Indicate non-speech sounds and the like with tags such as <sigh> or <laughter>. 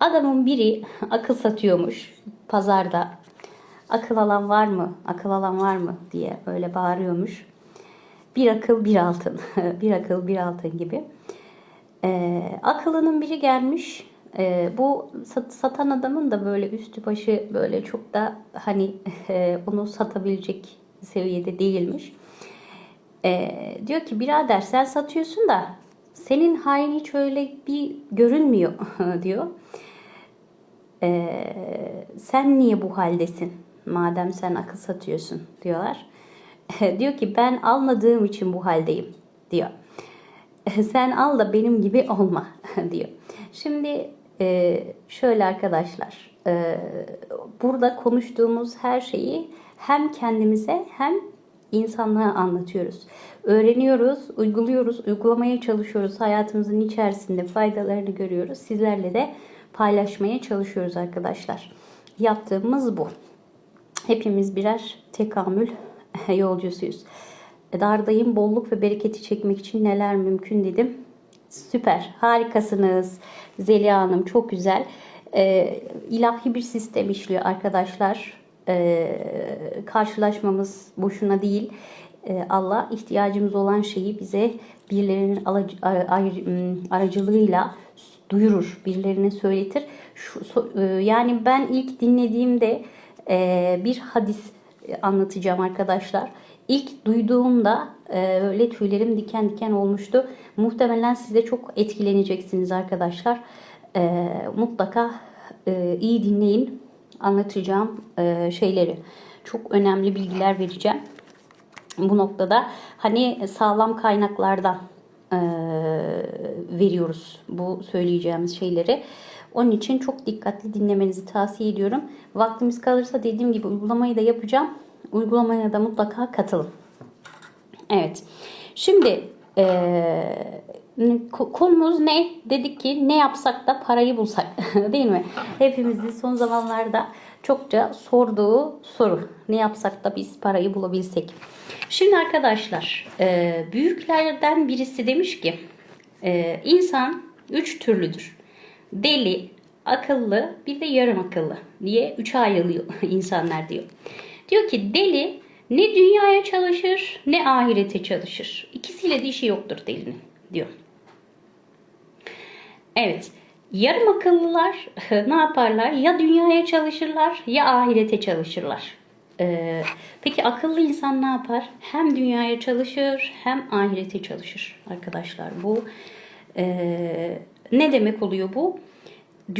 Adamın biri akıl satıyormuş pazarda. Akıl alan var mı? Akıl alan var mı? diye öyle bağırıyormuş. Bir akıl bir altın. <laughs> bir akıl bir altın gibi. Ee, akıllının biri gelmiş. Ee, bu sat- satan adamın da böyle üstü başı böyle çok da hani <laughs> e, onu satabilecek seviyede değilmiş. Ee, diyor ki birader sen satıyorsun da senin halin hiç öyle bir görünmüyor <laughs> diyor. Ee, sen niye bu haldesin madem sen akıl satıyorsun diyorlar. diyor ki ben almadığım için bu haldeyim diyor. Sen al da benim gibi olma <laughs> diyor. Şimdi e, şöyle arkadaşlar e, burada konuştuğumuz her şeyi hem kendimize hem insanlığa anlatıyoruz. Öğreniyoruz, uyguluyoruz, uygulamaya çalışıyoruz. Hayatımızın içerisinde faydalarını görüyoruz. Sizlerle de paylaşmaya çalışıyoruz arkadaşlar. Yaptığımız bu. Hepimiz birer tekamül <laughs> yolcusuyuz. Dardayım bolluk ve bereketi çekmek için neler mümkün dedim. Süper, harikasınız Zeliha Hanım, çok güzel. Ee, ilahi bir sistem işliyor arkadaşlar. Ee, karşılaşmamız boşuna değil. Ee, Allah ihtiyacımız olan şeyi bize birilerinin aracılığıyla duyurur, birilerine söyletir. Şu, so- e, yani ben ilk dinlediğimde e, bir hadis anlatacağım arkadaşlar. İlk duyduğumda e, öyle tüylerim diken diken olmuştu. Muhtemelen siz de çok etkileneceksiniz arkadaşlar. E, mutlaka e, iyi dinleyin anlatacağım e, şeyleri. Çok önemli bilgiler vereceğim. Bu noktada hani sağlam kaynaklardan e, veriyoruz bu söyleyeceğimiz şeyleri. Onun için çok dikkatli dinlemenizi tavsiye ediyorum. Vaktimiz kalırsa dediğim gibi uygulamayı da yapacağım. Uygulamaya da mutlaka katılın. Evet. Şimdi ko- konumuz ne? Dedik ki ne yapsak da parayı bulsak. <laughs> Değil mi? Hepimizin son zamanlarda çokça sorduğu soru. Ne yapsak da biz parayı bulabilsek. Şimdi arkadaşlar eee, büyüklerden birisi demiş ki eee, insan üç türlüdür. Deli, akıllı bir de yarım akıllı diye üçe ayrılıyor <laughs> insanlar diyor. Diyor ki deli ne dünyaya çalışır ne ahirete çalışır. İkisiyle de işi yoktur delinin diyor. Evet. Yarım akıllılar <laughs> ne yaparlar? Ya dünyaya çalışırlar ya ahirete çalışırlar. Ee, peki akıllı insan ne yapar? Hem dünyaya çalışır hem ahirete çalışır arkadaşlar. Bu e, ne demek oluyor bu?